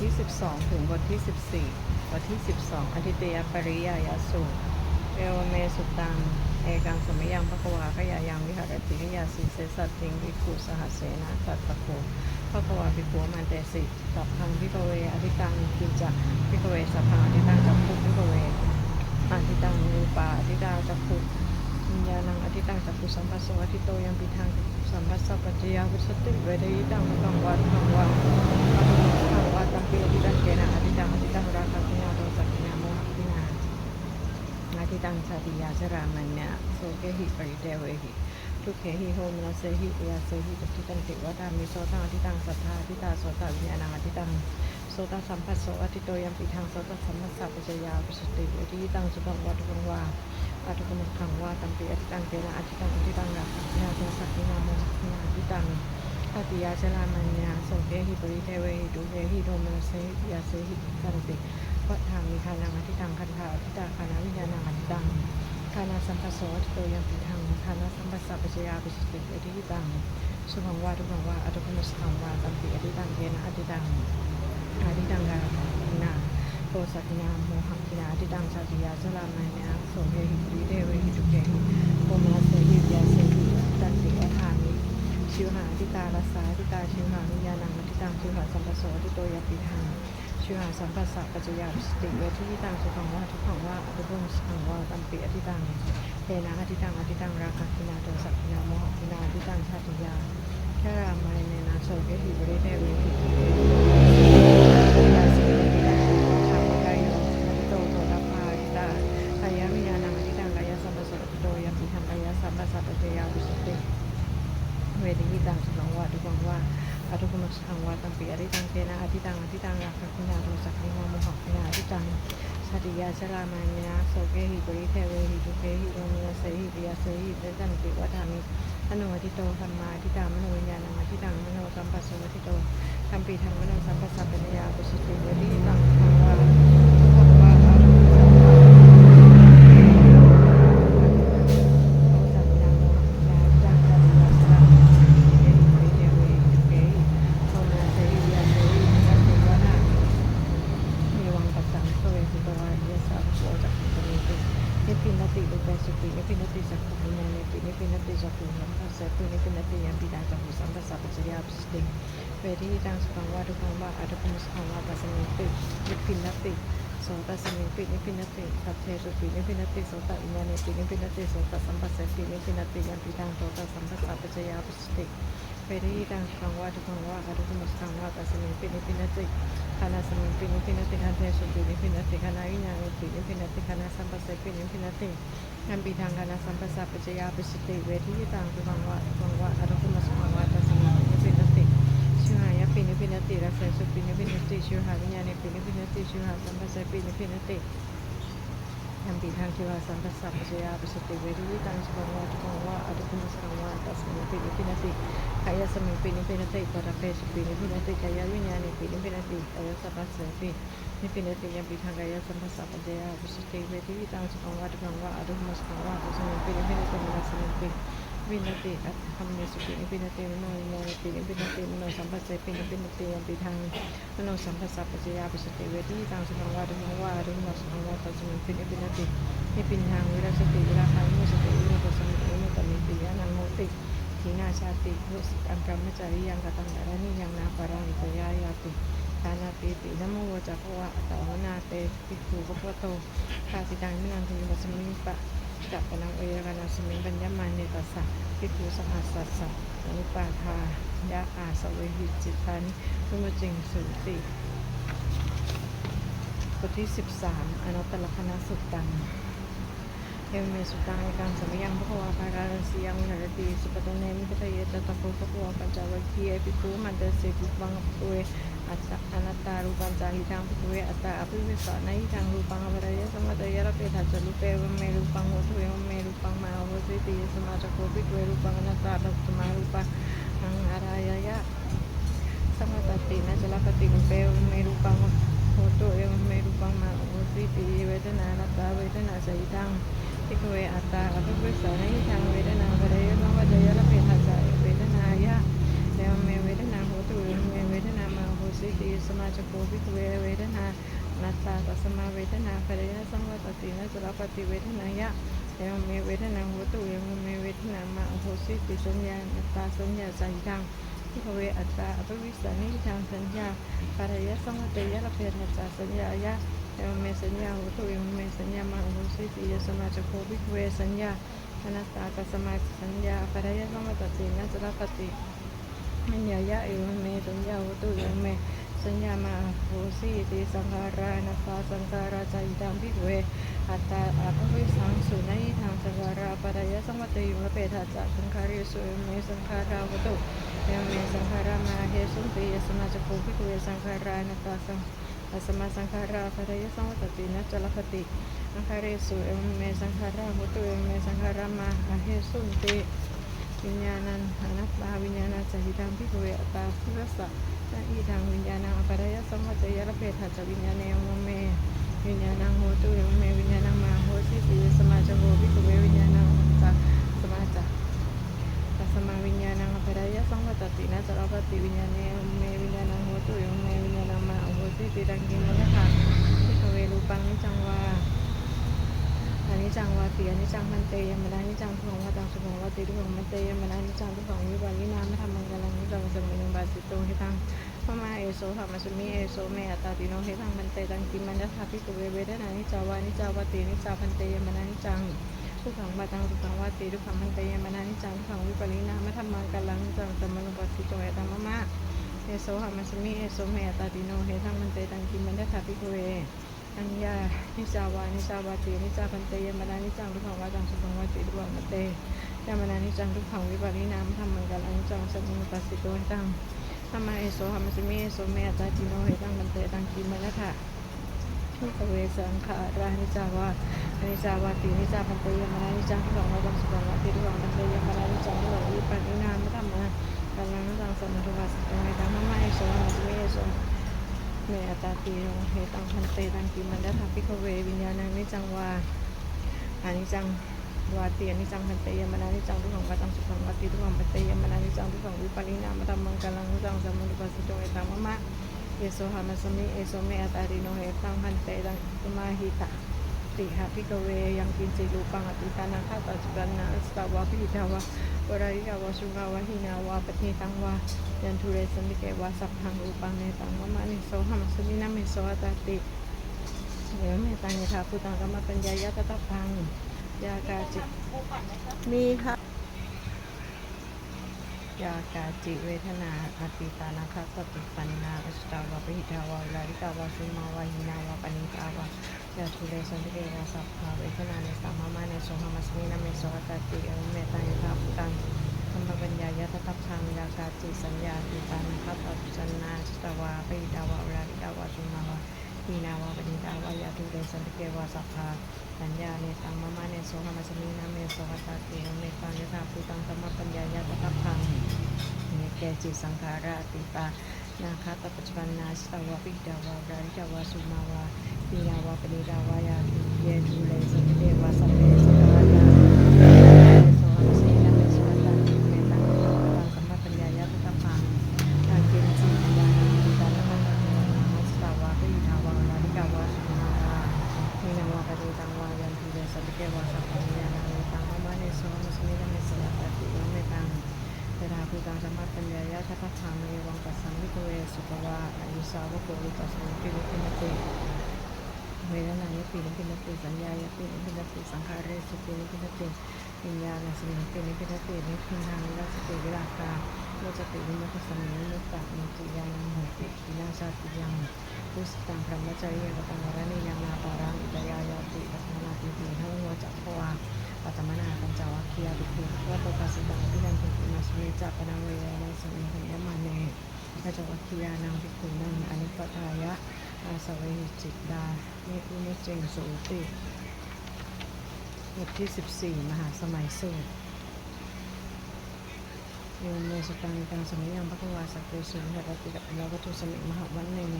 ที่ 12 ถึงบทที่ 14 บทที่ 12 อธิเตยปริยายสูตรเอวเมสุตัง เอกังสมยังพระกวาขยายังวิหารติขยาสีเสสัตติงวิคุสหัสเสนาตัตตะโกพระกวาภิกขุมันเตสิสัพพังพิกเวอธิตังกินจักพิกเวสัพพังอธิตังจักขุพิกเวอธิตังรูปาอธิตาจักขุวิญญาณังอธิตังจักขุสัมปัสสวะอธิโตยังปิทังสัมปัสสะปัจจยาวิสติเวเดยิตังตังวัดตังวา ตัมปีอธิตังเกนะอธิตังอธิตังราคะกินาโรสักกินาโมหกินาอธิตังชาติยาชรามัญญะโสเกหิปริเทเวหิทุกเขหิโหมนะเสหิปยาเสหิปฏิตังติวตามิโสตังอธิตังสัทธาอธิตาโสตวิญญาณังอธิตังโสตสัมปัสโสอธิโตยัมปิทังโสตสัมมัสสะปัจจยาปิสติอธิตังสุตังวัตุกังวาปัตุกมุขังวาตัมปีอธิตังเกนะอธิตังอธิตังราคะกินาโรสักกินาโมหกินาอธิตัง ตติยาชลามัญญาโสเกหิปริเทเวหิดุเกหิโดมนเสหิยาเสหิกันติวัฏทางมีคานังอธิตังคันธาอธิตาคานาวิญญาณังอธิตังคานาสัมปัสโสอธิโตยัมปิทังคานาสัมปัสสะปัจจยาปิสติอธิตังสุขังวาทุขังวาอทุกมุสขังวาตัมปิอธิตังเกนะอธิตังอธิตังกาคินาโตสักกินามโมหังกินาอธิตังชาติยาชลามัญญาโสเกหิปริเทเวหิดุเกหิโดมนเสหิยาเสหิกันติวัฏทามิ ชิวหาทิตาลัสสาทิตาชิวหาวิญญาณังอธิตังชิวหาสัมปัสโสอธิโตยปิหังชิวหาสัมปัสสะปัจจยาสติเวทิตังสุขังว่าทุกขังว่าอภิบุญสุขังว่าตัมปิอธิตังเทนะอธิตังอธิตังราคะทินาโทสักทินาโมหทินาอธิตังชาติยาแค่รามายในนาโสเกหิบริเทเวหิยาสิเวทิตังธรรมกายโยอธิโตโตรัพพาอธิตากายวิญญาณังอธิตังกายสัมปัสโสอธิโตยปิทังกายสัมปัสสะปัจจยาสติ เวทีวิตังสุขังวาทุกังวาอทุกขมัสขังวา ตัมปีอริตังเกนะอธิตังอธิตังรักขกินาโทสักนิมาโมหกินาอธิตังสติยาชรามาญาโสเกหิปริเทเวหิทุเกหิโรมิยาเสหิปิยาเสหิเตจันติวัฏามิอโนอธิโตธรรมาอธิตามโนวิญญาณังอธิตังมโนสัมปัสสุอธิโตธรรมปีธรรมมโนสัมปัสสะปัญญาปุสติเวทิตังสุขังวาทุกังวาอทุกขสัมมาโอสักขินาโมหกินาอธิตังสติยาชลามาญา นิพินติลูกแปสุปินิพินติสักขุมินานิปินิพิน ติสัมปัสสตุนิพินติยัมปิดาจักขุสัมปัสสะปัจจยาปิสติเวทีตังสุขังวาทุขังวาอัตถมุสขังวาปัสมิตินิพินติโสตสมิปินิพินติสัพเทสุปินิพินติโสตอิมานิปินิพินติโสตสัมปัสสะปินิพินติยัมปิดังโสตสัมปัสสะปัจจยาปิสติเวทีตังสุขังวาทุขังวาอัตถมุสขังวาปัสมิปินิพินติคณะสมิงปินิพินติคันเทสุปินิพินติคณะวิญญาณปินิพินติคณะสัมปัสสะปินิพินติ อันปีทางคณะสัมปัสสะปัจจยาปิสติเวทีต่างสุขังวะสุขังวะอรุณมัสขังวะตัสมิงปินิพินติชิวหายปินิปินติรักษาสุปินิปินติชิวหาวิญญาณปินิปินติชิวหาสัมปัสสะปินิปินติ อันปีทางชิวหาสัมปัสสะปัจจยาปิสติเวทีตังสุขังวะสุขังวะอรุณมัสขังวะตัสมิงปิ นินายสมิงปินิพินติปรเปสุปินิพินติกายวิญญาณปินิพินติกายสัพพะเสปินิพินติยัมปิทังกายสัมปัสสะปัจจยาวิสุทธิอิปินิพินติมินัสมิปิวินติอัตถมเนสุปินาติมโนสัมปัสสะปินิพินติยัมปิทังมโนสัมปัสสะปัจจยาวิสุทธิเวทิวิตังสุขังวาทุกังวาอรุมังสุขังวาตุสมิปินิพินตินิพินทางวิรัสติวิราคามุสติวิมุตตสมิวิมุตตมิปิยานันโมติทีนาชาติวุสิอังกรรมจาริยังกตังดารณิยังนาปารังตยายาติทานาปีตินโมวจักวะตาวนาเตปิคูปะปะโตคาสิตังมินันทีมัสมิปะ จักปนังเอยกานาสมิงปัญญามันเนตัสสะปิคูสหัสสัสสะอนุปาทายะอาสเวหิจิตานิพุมจิงสุติบทที่ 13 อนัตตลกนสุตตังเอเมสุตังเอกังสมยังพระวาภาการสียังหรติสุปตเนมิตเยตตะโพพระวาปัญจวัคคีย์ปิภูมันเตเสกุบังเว อัตตอนัตตารูปัญจาหิทังปุเวอัตตาอภิวิสานัยทังรูปังอวรายสมัตยรเปทัจลุเปวเมรูปังโหตุเอวเมรูปังมาโห สิติสมาจโคปิเวรูปังอนัตตาดัตตมารูปังอังอารายยะสมัตติเวเวเมรูปังมาโหสิติเวทนานัตตาเวทนาสสานิทางเวทนาปะสมาโหตุเมเวทนามาโหสิติสสมาจโกวิเวเวทนานัตตาตัสมาเวทนาภรยสังวัตตินะจรปฏิเวทนายะเอวเมเวทนาโหตุเอวเมเวทนามาโหสิติสัญญานัตตาสัญญาสัญญังที่เวอัตตาอภิวิสานิทางสัญญาภรยาสังวัตยะละเพนัตตาสัญญายะเอวเมสัญญาโหตุเอวเมสัญญามาโหสิติยสมาจโกวิเวสัญญาอนัตตาตัสมาสัญญาภรยสังวัตตินะจรปฏิ มัญญายะเอวเมสัญญาหุตุเอวเมสัญญามาโหสีติสังขารานัสสาสังขาราจายิตังพิกเวอัตตาอัปวิสังสุนัยทางสังขาราปรายะสังวัตยุงละเปทัสสะสังขาริสุเมสังขาราหุตุเอเมสังขารามาเฮสุติยสมาจโกพิกเวสังขารานัสสาสังอัสมาสังขาราปรายะสังวัตตินะจลปติสังขาริสุเอเมสังขาราหุตุเอเมสังขารามาเฮสุติ วิญญาณันอนัตตาวิญญาณันสหิตังพิกเวอตาพุทธสะตัอีทางวิญญาณังอปรายสมมัจจยระเพทัจจวิญญาณเนวเมวิญญาณังโหตุเอวเมวิญญาณังมาโหสิติสมาจโกพิกเววิญญาณังจัสมาจัตัสมาวิญญาณังอปรายสมมัจตินะจรปฏิวิญญาณเนวเมวิญญาณังโหตุเอวเมวิญญาณังมาโหสิติดังกิมนะคะพิกเวรูปังนิจังวา อนิจจังวาติอนิจจังมันเตยมนานิจจังทุกขังวาตังสุขังวาติทุกขังมันเตยมนานิจจังทุกขังวิบาลินามะธรรมังกลังนิจังสมิงบาสิโตหิตังพมาเอโสธรรมสุมิเอโสเมอัตตาติโนหิตังมันเตตังกิมันยะถาภิกขเวเวทนานิจาวานิจาวาตินิจาพันเตยมนานิจังทุกขังวาตังสุขังวาติทุกขังมันเตยมนานิจังทุกขังวิบาลินามะธรรมังกลังนิจังสมิงบาสิโตหิตังมะมะเอโสธรรมสุมิเอโสเมอัตตาติโนหิตังมันเตตังกิมันยะถาภิกขเว อัญญานิจาวานิจาวาตินิจาพันเตยมนานิจังทุกขังวาจังสุขังวาติทุกขังมเตยมนานิจังทุกขังวิปารินามธรรมังกัลอนิจังสัมมุปัสสิโตหิตังธรรมะเอโสหัมสมิเอโสเมตตาจิโนเหตังมันเตตังกิมะนะค่ะทุกเวสังขารานิจาวานิจาวาตินิจาพันเตยมนานิจังทุกขังวาจังสุขังวาติทุกขังมเตยมนานิจังทุกขังวิปารินามธรรมังกัลอนิจังสัมมุปัสสิโตหิตังธรรมะเอโสหัมสมิเอโส เมอัตาตีโนเหตังพันเตตังกิมันดาทัพพิคเววิญญาณังนิจังวาอานิจังวาเตียนิจังพันเตยมนานิจังทุกขังวาตังสุขังวัติทุกขังพันเตยมนานิจังทุกขังวิปารินามตัมมังกลังนุจังสัมมุปปัสสิโตเอตังมะมะเยโสหามัสมิเอโสเมอาตาตีโนเหตังพันเตตังตุมาหิตา ติหะพิกเวยังกินจิรูปังอติตานังฆาตัจจุบันนาสตาวะพิหิตาวะวราริกาวะสุกาวะหินาวะปฏิตังวะยันทุเรสันติเกวาสัพพังรูปังเนตังวะมานิโสหัมสมินามิโสอัตตติเดี๋ยวเมตังยถาภูตังกรรมปัญญายะตตะพังยากาจิมีค่ะยากาจิเวทนาอติตานาคสติปันนาอสตาวะปิหิตาวะวิลาริกาวะสุมาวะหินาวะปณิตาวะ ยาทุเรสันติเกวาสัพพะเวทนาเนสัมมามาเนโสหัมสมินามิโสอัตตติเอวเมตังยถาภูตังธรรมปัญญายะตะทัพพังยากาจิสัญญาติตานังคัตตจันนาสตวาปิดาวะวราริดาวะสุมาวะทีนาวะปณิดาวะยาตุเรสันติเกวะสัพพาสัญญาเนตังมะมะเนโสหมัสมินาเมโสหัตตาติเมตังยะถาภูตังธรรมปัญญายะตะทัพพังเนเกจิสังขาราติตานาคาตปัจจุบันนาสตวาปิดาวะวราริดาวะสุมาวา ပေးတာပါကနေတာပါရရဲ့ဒီလေဆိုတဲ့ဝါဆက် ติภิวัตโตปัสสิตังพินันติมาสมิจักปนังเวรนัสมิงยมาเนปัจจวัคียานังภิกขุนังอนิปปทายะอาสวหิจิตดาเนกุเนเจงสูติบทที่ 14 มหาสมัยสูตรโยมเมสตังตังสมัยยังพระกวาสัพเพสุเหรติกับเราวัตถุสมิมหาวันเนง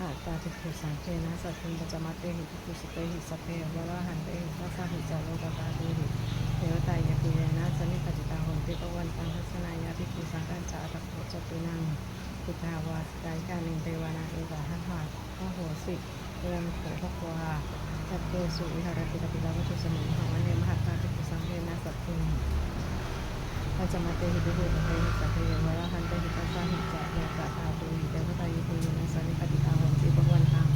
อาตาติเทสังเจนะสัตตุปัจจมัตเตหิทุสเตหิสพเพวะระหันเตหิทัสสะหิจาโลกตาเตหิ เทวตายาคุเยนะสนิปจิตาหนติปวันตังทัศนายาภิกขุสังกัญจาตักโขจตุนังพุทธาวาสกายกานินเทวานาเอกาหะหาพระโหสิเรมโขภควาจัตเตสุวิหารติกปิลาวัชุสมุหาวันเนมหัตตาภิกขุสังเวนะสัพพิงปัญจมาเตหิบุหุเตหิสัพเพวะระหันเตหิปัสสะหิจะโลกะตาตุหิเดวตายิปุญญาสันนิปติตาวันติภวันตัง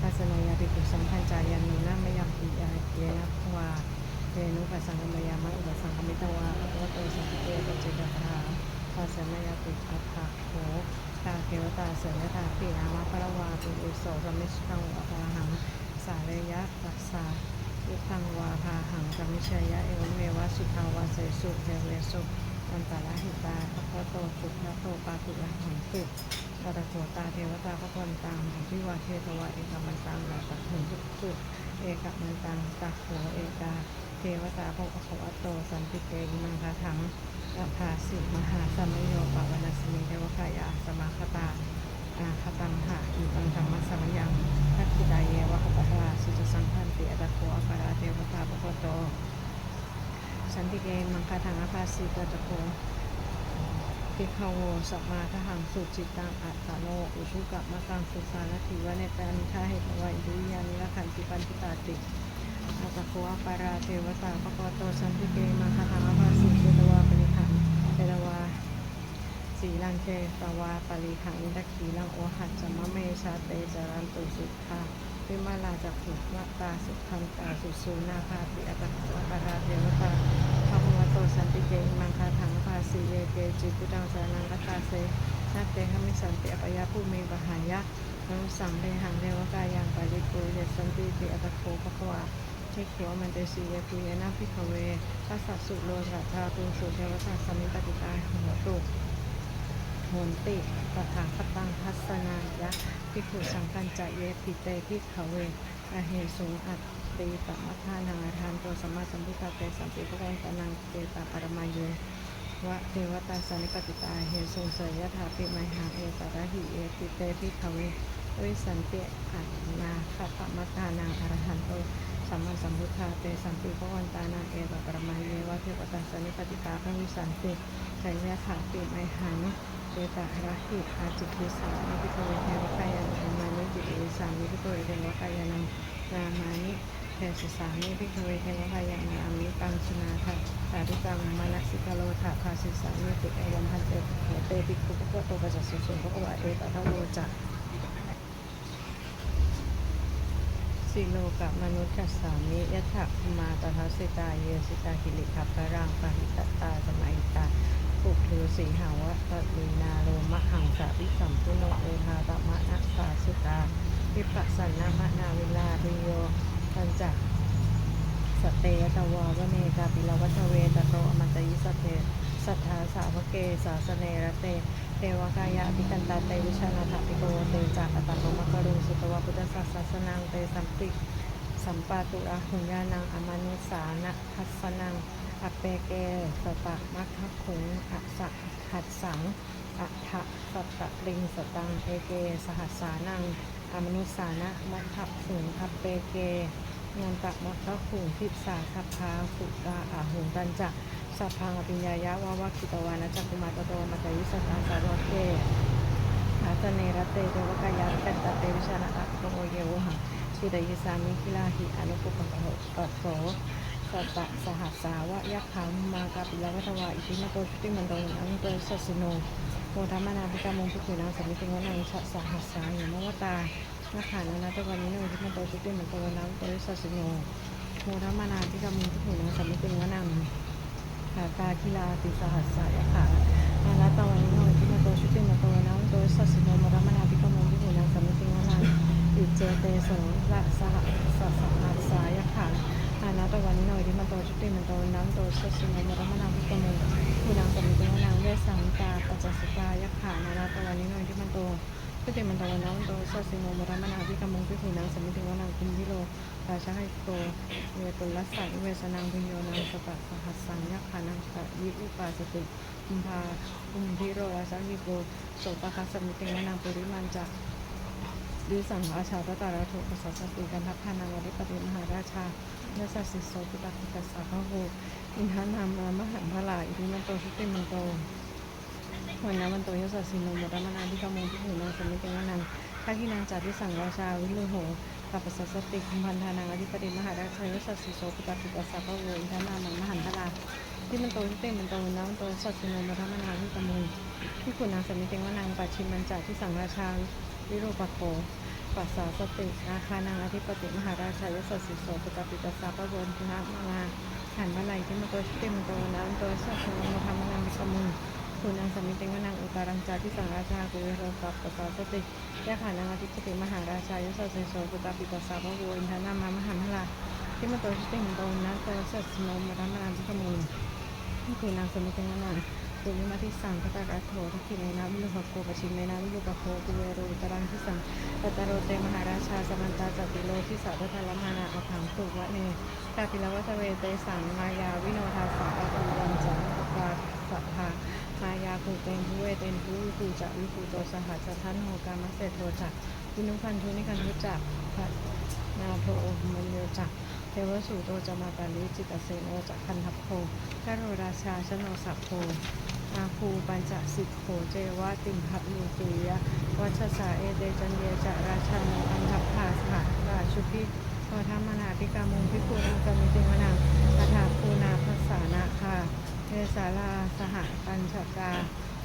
ทัสนายาภิกขุสังขันจายานุนะมยังปิยาเยนะภวา เรนุปัสสังกมยามะอุปสังกมิตวาภวโตสัพเพเตเจตตาทัสนยติอัฏฐโขตาเทวตาเสนตาปีนามะพระวาตุอุโสสมิชังวาพาหังสาเรยะตัสสายุตังวาพาหังสมิชยะเอวเมวะสุทาวาเสสุเทเวสุอันตาลหิตาพระโตจุพระโตปาตุระหังตุตระโขตาเทวตาพระพนตังพิวาเทตวะเอกมันตังลาตัถึงทุกจุเอกมันตังตักโขเอกา เทวตาพระภวโตสันติเกมังคาถังอัฏฐาสิมหาสมโยปวนาสมิเทวกายาสมาคตาอาคตังหะอิตังธรรมสมยังทักขิดาเยวะคตาสุจสังพันติอัตโคอปาราเทวตาปะโตสันติเกมังคาถังอภาสิกัตโคพิคโวสัมมาทหังสุจิตังอัตตโนอุชุกะมะกังสุสานทิวะเนตานิทาเหตวะอิรุยานิละขันติปันติตาติ อัตโคอปาราเทวตาปะโคโตสันติเกมังคาถังอภาสิเจตวาปริหังเจตวาสีลังเจตวาปริหังอินทขีลังโอหัจจมะเมชาเตจารันตุสุขาวิมาลาจักขุมะตาสุขันตาสุสูนาภาติอัตตะวะปาราเทวตาภะคะวโตสันติเกมังคาถังภาสีเยเกจิพุทธังสานังกัตาเสนาเตหมิสันติอปยาภูเมปะหายะนังสังเดหังเทวกายังปาริปุเยสันติติอัตโคภควะ เทขวมันเตสีเยปุยนะพิขเวทัสสะสุโลสัทธาตุสุเทวตาสมิปติตาหัวตุโหนติตถาคตังทัศนายะพิกขุสังกันจะเยปิเตพิขเวอเหสุงอัตติตมัทานังอาทานตัวสมมาสัมพุทธาเตสัมปิภวันตนังเตตาปรมาเยวะเทวตาสันนิปติตาเหสุงเสยยถาปิไมหาเอตระหิเอปิเตพิขเววิสันเตอัตนาคตมัทานังอรหันโต สัมมาสัมพุทธาเตสัมปิภวันตานังเอตประมาเยวะเทวตาสนิปติตาพระวิสันติเสยยถาปิไมหังเจตาระหิอาจิกิสานิพิโตเวเทวกายานามานิจิตวิสานิพิโตเวเทวกายานังนามานิเทสสานิพิโตเวเทวกายานามิปังชนาทัสาธุกังมานัสิกาโลถาภาสิสานิติเอวันพันเตเตปิคุปะโตปัจจสุสุภควะเอตทะโวจะ สิโลกับมนุษย์กัสสามิยะถะมาตถาสิตาเยสิตาหิริขับพระรังปะหิตตาสมัยตาปุถุสีหาวะตะลีนาโรมะหังสาวิสัมพุโนเอหาตมะนะสาสุตาวิปัสสนามะนาวิลาริโยปัญจสเตยตวาวเนกาปิลวัชเวตโตอมันตยิสเตสัทธาสาวเกสาสเนระเต เทวกายะปิกันตาเตวิชานาถปิโกเตจากอัตตโนมะกรุงสุตวะพุทธศาสสนังเตสัมปิสัมปาตุระหุญญานังอมนุสานะทัสสนังอเปเกสตะมัคคคุงอัสะหัดสังอัทะสตะลิงสตังเอเกสหัสานังอมนุสานะมัคคคุงอเปเกงันตะมัคคคุงทิสาคัพาสุกาอาหุงตันจะ สัพพังอภิญญายะวาวาคิตวานะจักกุมาตโตมัตยิสตังสารวเกอาตเนรเตเทวกายะกันตเตวิชานะอัตโตเยวหังชิดยิสามิคิลาหิอนุปปปะโหปัโสสัตตะสหัสสาวะยักขังมากาปิลวัตวาอิทิมโตชุติมันโตนังโตสัสสิโนโมธรรมนาภิกามงพุทธินังสมิติวนังชะสหัสสาหิมวตานาขานานาตวันนี้โนอิทิมันโตชุติมันโตนังโตสัสสิโนโมธรรมนาภิกามงพุทธินังสมิติวนังาตาคิลาติสหัสสายะขานานาตวันนี้โนอิทิมันโตชุติมันโตนังโตสัสสิโนโมรรมนาภิกามงพุทธินังสมิติวนังอิเจเตโสละสหัสสหัสสายะขาอานาตวันนี้หน่อยที่มันโตชุติมันโตน้ำโตสัสสิโนมรมนาพิกโมผู้นางสมิติวนางเวสังตาปัจจสตายักขานานาตวันนี้หน่อยที่มันโตชุติมันโตน้ำโตสัสสิโนมรมนาพิกโมพิผู้นางสมิติวนาคุมพิโล ราชให้โตเวตุลัสสะเวสนางพิโยนางสตัสหัสสังยักขานังสะยิอุปาสติคุมภาคุมพิโรราชวิโกโสปะคัสสมิติวนางปุริมันจักดิสังราชาตตาราโทปสัสสติกันทัพพานางวริปติมหาราชาเนสสิโสปิตาปิตัสสะพโหอินทานามามหันพลาอิทิมันโตชุติมันโตวันนาวันโตยศสิโนมรมนาภิกขโมพิภูนางสมิเตวนังทักขินังจาริสังราชาวิลโห กัปปสัสสติคุมพันธานังอธิปติมหาราชยศสิโสปิตาปิตาสาปะโวอินทนามังมหันทลาที่มันโตที่เต็มมันโตนะมันโตยศสิโนมรมนาภิกขโมพิภูนนางสมิเตวนังปัจฉิมันจาที่สังราชาวิโรปโคปัสสาสติอาคานังอธิปติมหาราชายสสิโสปตปิตาสาปะวนพุทธมาลาหันมาลัยที่มันโตชิติมมันโตนะมันโตสัพพมธรรมนังมิกมุง คุณอังสมิติงวนังอุตารังจาที่สังราชากุเวโรกัปปัสสาสติยะขานังอธิปติมหาราชายุสสิโสปตาปิตาสาปะวอินทนามามหันมาลาที่มโตชิติมโตนะโตสัสโนมรรมนังมิกมุงคุณอังสมิติงวนังปุญญมาทิสังคตากาโถทักขิเมนาวิลุภโคปชิเมนาวิลุปโคกุเวโรอุตรังทิสังปตตโรเตมหาราชาสมันตาจติโลทิสัพพะทลมานาอภังสุวะเนกาปิลวัตเวเตสังมายาวิโนทาสาปะปุวันจันทปาสัทธา มายาภูเตนภูเวเตนภูวิภูจะวิภูโตสหัสทันโหกามะเสโทจักวินุพันธุนิคันธุจักพระนาโทโอมันโยจักเทวสูโตจะมาตาลิจิตเสโนจักคันทัพโพกโรราชาชโนสัพโพอาภูปัญจสิกโขเจวะติมหะลูตุยะวัชสาเอเดจันเยจะราชาโนอันทัพภาสหะราชุพิโอธรรมนาพิกามุงพิภูรังกมิติมนังอัฏฐาภูนาภัสสานาคา เทสาลาสหปัญชกา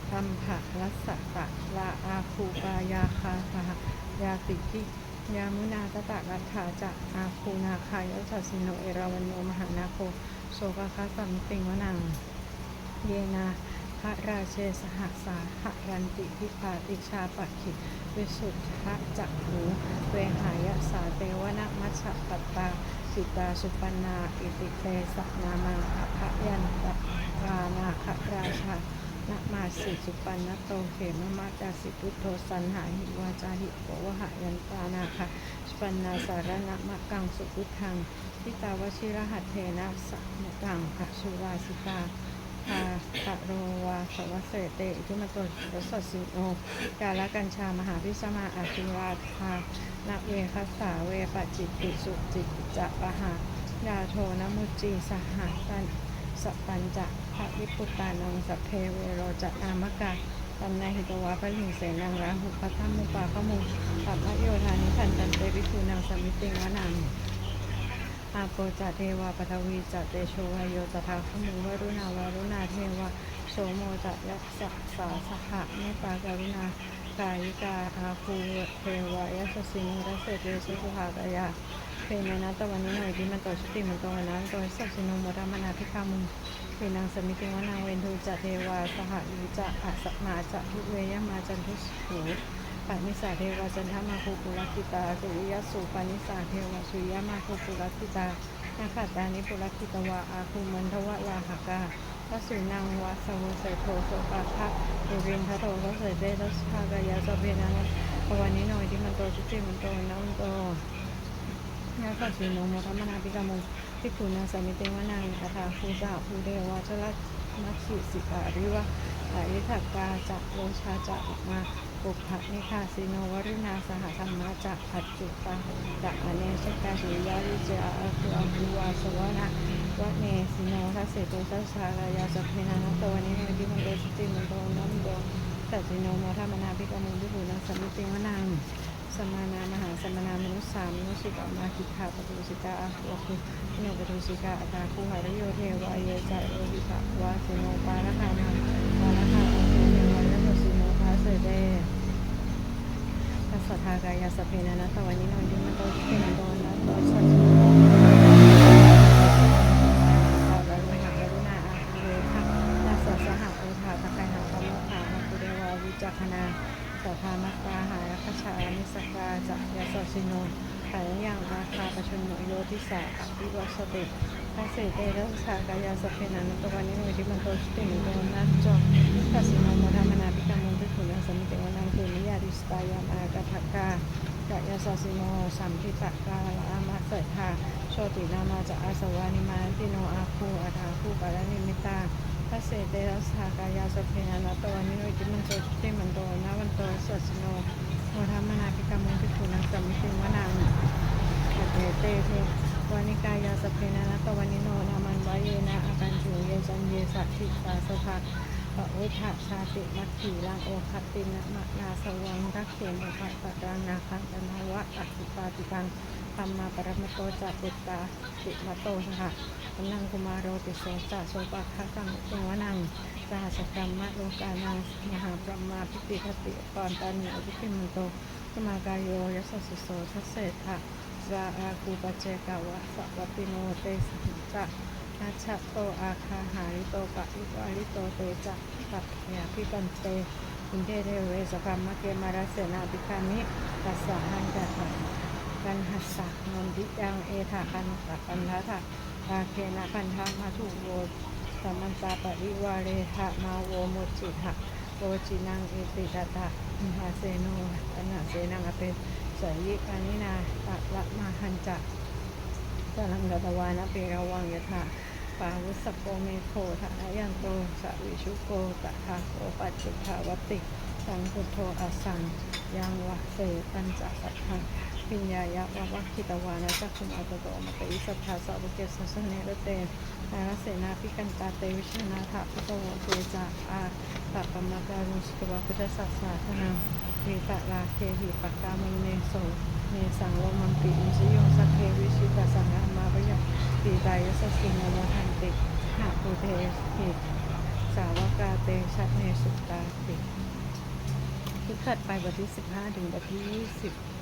ธรรมภะรัสตะลาอาภูปายาคาสหยาติกิยามุนาตตะรัตถาจะอาภูนาคายะสัสสิโนเอราวันโนมหานาโคโสกคาสัมติงวนัง เยนาพระราเชสหสาหรันติพิพาติชาปักขิวิสุทธะจักหูเวหายสาเตวนะมัชฌะปัตตา สิตาสุปันนาอิติเตสกนามังอภยันตปานาคราชานะมาสิสุปันนโตเขมมาตาสิพุทโธสันหาหิวาจาหิโววหายันตานาคะสุปันนาสารณะมะกังสุพุทธังทิตาวชิรหัตเทนะสัมกังภสุราสิตา พาปะโรวาสวัสเสเตอิทุมาโตรสสสิโนกาลกัญชามหาพิสมาอาคิราธานาเวคัสสาเวปจิตติสุจิตจะปะหายาโทนมุจีสหตันสปัญจะพระวิปุตานังสัพเพเวโรจะนามกาตันนาหิตวาปะลิงเสนังราหุปัทมุปาขมุปัปะโยธานิพันตันเตวิคูนังสมิติงวนัง อาโปจะเทวาปทวีจะเตโชวายโยตถาคมุวรุณาวารุณาเทวาโสโมจะยัสสะสาสหะเมตตากรุณากายิกาอาภูเทวายัสสินุรัสเสเตสุสุภากายาเพเมนะตวันนิโนยดิมันโตชุติมันตวันนั้นโตสัพสินุโมรามนาพิคามุงเพนังสมิติวนาเวนทุจะเทวาสหยุจะอัสมาจะทุเวยมาจันทุสู ปานิสาเทวาจันทมาภูปุรกิตาสุริยสุปานิสาเทวสุริยมาภูปุรกิตานาคาตานิปุรคิตวาอาคุมันทวะลาหกาพระสุนังวะสวุเสโทโสปาคะเอเวนทะโตทเสเดทัสภากายาสเพนังภวันนี้หน่อยที่มันโตชุติมันโตนะมันโตยาสัสิโนโมทัมมนาภิกามุทิคุนาสมิเตวนังอัฏฐาภูจาภูเดวะชละมัชชิสิการิวะอายิทักกาจะโลชาจะมา ปุพพะนิคาสิโนวรุณาสหธรรมะจะปัจจุตาจะอเนชกาสุริยาวิจาอคุอาคุวาสวนะวะเนสิโนทัสเสตุสัสสารายาสัพเพนันตวันนี้มันที่มันโดสติมันโดน้ำโดตัสิโนโมทัมนาภิกมุวิภูนังสมิติวนังสมานามหาสมานามนุษสามนุษย์สิกามาคิขาปตุสิกาอาคุคุโนปตุสิกาอัตาคูหารโยเทวายเยจาโอวิภาวาสิโนปาระคานังปาระคาอังคุเทัสสะทากายาสเพนะนะตวันนี้นอนดิมันโตทิเกนโดนะโตสัจจิโนกรุณากรุณาอุเรคะนาสสหะโอทาตะไคหะกรรมะขากุเรวาวิจักขณาสัทธามัตตาหายคชานิสกาจักยาสสิโนขายยังราคาประชุมโนโยติสาอภิวัสติ พระเสเตระสากายาสเพนันตวันนิโนทิมันโตชุติมิโตนัจจตัสิโนโมทามนาภิกามุทิขุนังสมิเตวนังเกมิยาดิสตายามากาทกาจักยาสสิโนสัมพิตกาลามาเสธาโชตินามาจะอาสวานิมาติโนอาคูอาทาคูปารานิมิตาพระเศษเดรสากายาสเพนานาตวันนิโนจิมันโตชุติมันโตนาวันโตสัสโนโมธรรมนาภิกามุทิขุนังสัมมิติวนังอัตเตเตเท วานิกายาสเพนานาตวันิโนนามันวายเยนะอาการจุเยจันเยสัตถิสาสภาปะเวทาชาติมัคคีลังโอคตินะมะนาสวังรักเขมภะปะรังนาคันตนาวะอธิปาติกังธรรมาปรมโตจัปุตตาติมาโตสหะปนังกุมารโรติโสจะโสปะคะกังตุงวนังสหสกรรมะโลกานังมหาปรมาพิติคติกรตานิอภิคิมันโตสมากายโยยสสสโสทัสเสถะ สาอาคูปเจกาวะสัพพิโนเตสิจะอาชะโตอาคาหาริโตปะริวาริโตเตจะตักยาพิกันเตอินเดเรเวสกรรมะเกมาราเสนาปิคามิตัสสะหันจัตถะกันหัสสะนนติยังเอถากันตะกันทะทะอาเคนะคันทามาทุโวสัมมันตาปริวาเรหะมาโวโมจิหะโวจินังเอติตตะมหาเสโนตนาเสนังอเป็น สยิกานินาตะละมาหันจักสลังกตวานะเปรวังยถาปาวุสสโกเมโคทานายันโตสะวิชุโกตะทาโอปัจจุทาวติสังพุทโธอสังยังวะเสปัญจสัทธาปิญญายะวะวัคคิตวานะจักขุมอัตโตมตอิสัทธาสาวกเกสสเนรเตนาราเสนาพิกันตาเตวิชนาถาพุทโธเตจาอาตัปปมะการุสกวะพุทธศาสนา เอตะลาเคหิปกกามุเนโสเนสังโลมัมปิอิชโยสักเควิชิตาสังฆามาปยะปีตายสสสิงโมทันติหาภูเทหิสาวกาเตชัดเนสุตาติที่ขัดไปบทที่ 15 ถึงบทที่ 20